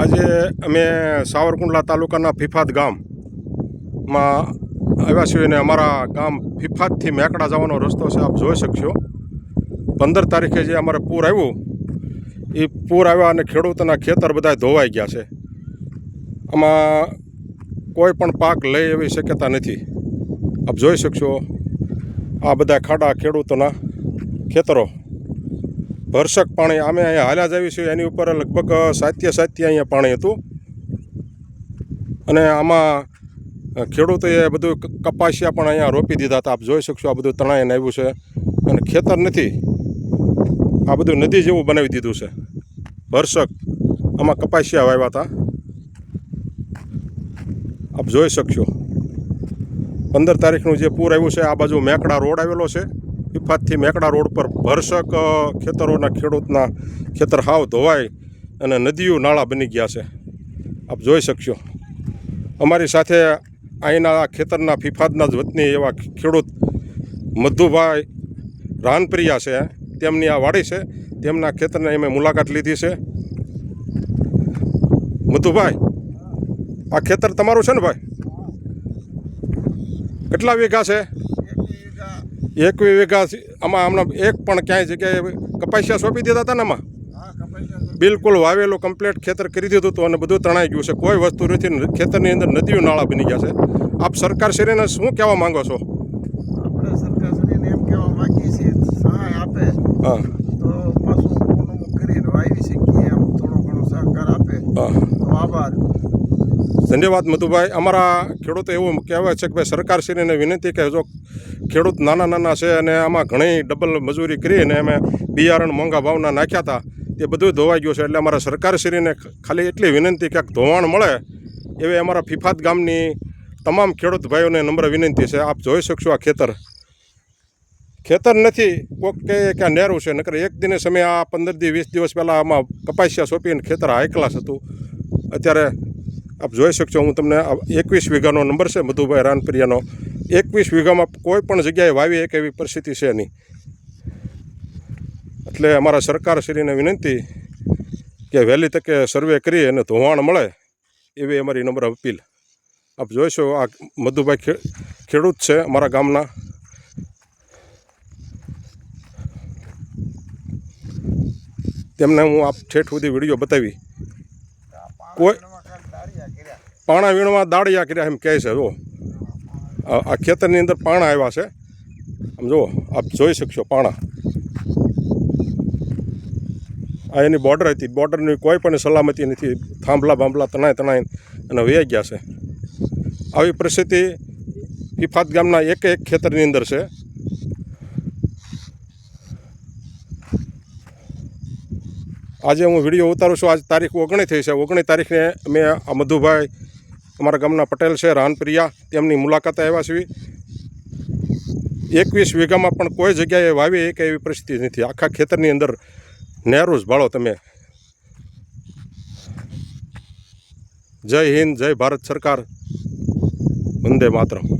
આજે અમે સાવરકુંડલા તાલુકાના ફિફાત ગામમાં આવ્યા છીએ અને અમારા ગામ ફિફાતથી મેકડા જવાનો રસ્તો છે, આપ જોઈ શકશો. પંદર તારીખે જે અમારે પૂર આવ્યું, એ પૂર આવ્યા અને ખેડૂતોના ખેતર બધા ધોવાઈ ગયા છે. આમાં કોઈ પણ પાક લઈ એવી શક્યતા નથી. આપ જોઈ શકશો આ બધા ખાડા ખેડૂતોના ખેતરો. ભરસક પાણી. અમે અહીંયા હાલ્યા જ આવી છીએ એની ઉપર લગભગ સાત્ય સાત્ય અહીંયા પાણી હતું. અને આમાં ખેડૂતોએ બધું કપાસિયા પણ અહીંયા રોપી દીધા હતા. આપ જોઈ શકશો આ બધું તણાઈને આવ્યું છે. અને ખેતર નથી. આ બધું નદી જેવું બનાવી દીધું છે. ભરસક. આમાં કપાસિયા વાવ્યા હતા. આપ જોઈ શકશો. પંદર તારીખનું જે પૂર આવ્યું છે, આ બાજુ મેકડા રોડ આવેલો છે. વિફાતથી મેકડા રોડ પર ભરસક ખેતરોના ખેડૂતના ખેતર હાવ ધોવાય અને નદીઓ નાળા બની ગયા છે. આપ જોઈ શકશો. અમારી સાથે અહીંના ખેતરના ફિફાદના જ વતની એવા ખેડૂત મધુભાઈ રાનપ્રિયા છે. તેમની આ વાડી છે. તેમના ખેતરની અમે મુલાકાત લીધી છે. મધુભાઈ, આ ખેતર તમારું છે ને ભાઈ? કેટલા વીઘા છે? એકવી વીઘા. આમાં હમણાં એક પણ ક્યાંય જગ્યાએ કપાસિયા સોંપી દીધા હતા ને આમાં? બિલકુલ વાવેલું કમ્પ્લીટ ખેતર કરી દીધું હતું અને બધું તણાઈ ગયું છે. કોઈ વસ્તુ નથી ખેતરની અંદર નદીઓ નાળા બની ગયા છે. આપ સરકારશ્રીને શું કહેવા માંગો છો? આપણે સરકારશ્રીને એમ કહેવા માંગીએ છીએ સહાય આપે. હા તો પાછું પૂર્ણ કરીને વાવી શકીએ એમ થોડો ઘણો સહકાર આપે હા તો આભાર ધન્યવાદ મધુભાઈ. અમારા ખેડૂતો એવું કહેવાય છે કે ભાઈ સરકારશ્રીને વિનંતી કે જો ખેડૂત નાના નાના છે અને આમાં ઘણી ડબલ મજૂરી કરીને અમે બિયારણ મોંઘા ભાવના નાખ્યા હતા, તે બધું ધોવાઈ ગયું છે. એટલે અમારા સરકારશ્રીને ખાલી એટલી વિનંતી ક્યાંક ધોવાણ મળે એવી અમારા ફિફાત ગામની તમામ ખેડૂત ભાઈઓને નમ્ર વિનંતી છે. આપ જોઈ શકશો આ ખેતર. ખેતર નથી, કોક કે આ નેરું છે, નકર એક દિને સમય આ પંદર દી વીસ દિવસ પહેલાં આમાં કપાસિયા સોંપીને ખેતર હાઈ ક્લાસ હતું. અત્યારે આપ જોઈ શકશો, હું તમને એકવીસ વીઘાનો નંબર છે, મધુભાઈ રાનપ્રિયાનો. એકવીસ વીઘામાં કોઈ પણ જગ્યાએ વાવી એક એવી પરિસ્થિતિ છે નહીં. એટલે અમારા સરકારશ્રીને વિનંતી કે વહેલી તકે સર્વે કરી અને ધોવાણ મળે એવી અમારી નમ્ર અપીલ. આપ જોઈશો આ મધુભાઈ ખેડૂત છે અમારા ગામના. તેમને હું આપ ઠેઠ સુધી વીડિયો બતાવી. કોઈ પાણા વીણવા દાળિયા કર્યા એમ કહે છે, જો. આ ખેતરની અંદર પાણા આવ્યા છે. આમ જુઓ આપ જોઈ શકશો પાણા. આ એની બોર્ડર હતી. બોર્ડરની કોઈ પણ સલામતી નથી. થાંભલા બાંભલા તણાય તણાય અને વહી ગયા છે. આવી પરિસ્થિતિ ઇફાત ગામના એક એક ખેતરની અંદર છે. આજે હું વીડિયો ઉતારું છું. આજ તારીખ ઓગણી થઈ છે. ઓગણી તારીખને મેં આ મધુભાઈ અમારા ગામના પટેલ છે, રાનપ્રિયા, તેમની મુલાકાતે આવ્યા છીએ. એકવીસ વીઘામાં પણ કોઈ જગ્યાએ વાવી એક એવી પરિસ્થિતિ નથી. આખા ખેતરની અંદર નહેરુ જ ભાળો તમે. જય હિન્દ, જય ભારત સરકાર. વંદે માતરમ.